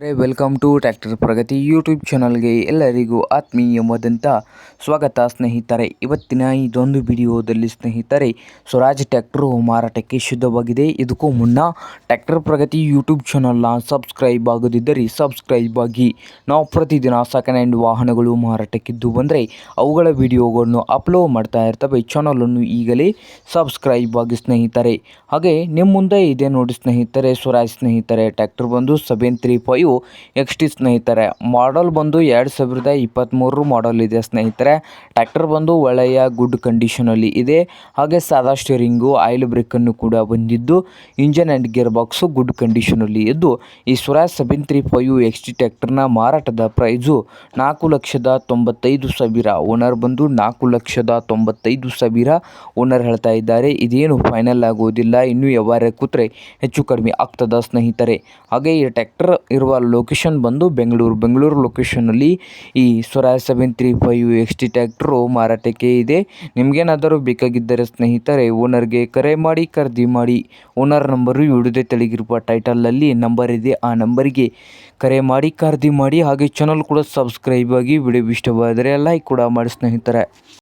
Welcome to tractor Pragati YouTube ಚಾನಲ್ಗೆ ಎಲ್ಲರಿಗೂ ಆತ್ಮೀಯವಾದಂಥ ಸ್ವಾಗತ ಸ್ನೇಹಿತರೆ. ಇವತ್ತಿನ ಇದೊಂದು ವಿಡಿಯೋದಲ್ಲಿ ಸ್ನೇಹಿತರೆ, ಸ್ವರಾಜ್ ಟ್ಯಾಕ್ಟ್ರು ಮಾರಾಟಕ್ಕೆ ಶುದ್ಧವಾಗಿದೆ ಇದಕ್ಕೂ ಮುನ್ನ ಟ್ಯಾಕ್ಟರ್ ಪ್ರಗತಿ ಯೂಟ್ಯೂಬ್ ಚಾನಲ್ನ ಸಬ್ಸ್ಕ್ರೈಬ್ ಆಗದಿದ್ದರೆ ಸಬ್ಸ್ಕ್ರೈಬ್ ಆಗಿ. ನಾವು ಪ್ರತಿದಿನ ಸೆಕೆಂಡ್ ಹ್ಯಾಂಡ್ ವಾಹನಗಳು ಮಾರಾಟಕ್ಕಿದ್ದು ಬಂದರೆ ಅವುಗಳ ವಿಡಿಯೋಗಳನ್ನು ಅಪ್ಲೋಡ್ ಮಾಡ್ತಾ ಇರ್ತವೆ. ಚಾನಲನ್ನು ಈಗಲೇ ಸಬ್ಸ್ಕ್ರೈಬ್ ಆಗಿ ಸ್ನೇಹಿತರೆ. ಹಾಗೆ ನಿಮ್ಮ ಮುಂದೆ ಇದೆ ನೋಡಿ ಸ್ನೇಹಿತರೆ, ಸ್ವರಾಜ್ ಸ್ನೇಹಿತರೆ. ಟ್ಯಾಕ್ಟರ್ ಬಂದು seven three five X T ಸ್ನೇಹಿತರೆ. ಮಾಡಲ್ ಬಂದು ಎರಡು ಸಾವಿರದ ಇಪ್ಪತ್ತ್ಮೂರು ಮಾಡಲ್ ಇದೆ ಸ್ನೇಹಿತರೆ. ಟ್ರ್ಯಾಕ್ಟರ್ ಬಂದು ಒಳ್ಳೆಯ ಗುಡ್ ಕಂಡೀಷನಲ್ಲಿ ಇದೆ. ಹಾಗೆ ಸಾದಾ ಸ್ಟೇರಿಂಗು, ಆಯಿಲ್ ಬ್ರೇಕನ್ನು ಕೂಡ ಬಂದಿದ್ದು, engine and gear box good ಕಂಡೀಷನಲ್ಲಿ ಇದ್ದು, ಈ Swaraj seven three five X T ಟ್ರ್ಯಾಕ್ಟರ್ನ ಮಾರಾಟದ ಪ್ರೈಸು ನಾಲ್ಕು ಲಕ್ಷದ ತೊಂಬತ್ತೈದು ಸಾವಿರ. ಓನರ್ ಬಂದು ನಾಲ್ಕು ಲಕ್ಷದ ತೊಂಬತ್ತೈದು ಸಾವಿರ ಓನರ್ ಹೇಳ್ತಾ ಇದ್ದಾರೆ. ಇದೇನು ಫೈನಲ್ ಆಗೋದಿಲ್ಲ. ಇನ್ನೂ ವ್ಯವಹಾರ ಕೂತ್ರೆ ಹೆಚ್ಚು ಕಡಿಮೆ ಆಗ್ತದ ಸ್ನೇಹಿತರೆ. ಹಾಗೆ ಈ ಟ್ಯಾಕ್ಟರ್ ಇರುವ ಲೊಕೇಶನ್ ಬಂದು ಬೆಂಗಳೂರು. ಬೆಂಗಳೂರು ಲೊಕೇಶನಲ್ಲಿ ಈ Swaraj seven three five X T tractor ಮಾರಾಟಕ್ಕೆ ಇದೆ. ನಿಮಗೇನಾದರೂ ಬೇಕಾಗಿದ್ದರೆ ಸ್ನೇಹಿತರೆ, ಓನರ್ಗೆ ಕರೆ ಮಾಡಿ, ಖರೀದಿ ಮಾಡಿ. ಓನರ್ ನಂಬರು ಹಿಡಿದೇ ತೆಳಗಿರುವ ಟೈಟಲಲ್ಲಿ ನಂಬರ್ ಇದೆ. ಆ ನಂಬರಿಗೆ ಕರೆ ಮಾಡಿ, ಖರೀದಿ ಮಾಡಿ, ಹಾಗೆ ಚಾನಲ್ ಕೂಡ ಸಬ್ಸ್ಕ್ರೈಬ್ ಆಗಿ ವಿಡಿಯೋ ಇಷ್ಟವಾದರೆ ಲೈಕ್ ಕೂಡ ಮಾಡಿ ಸ್ನೇಹಿತರೆ.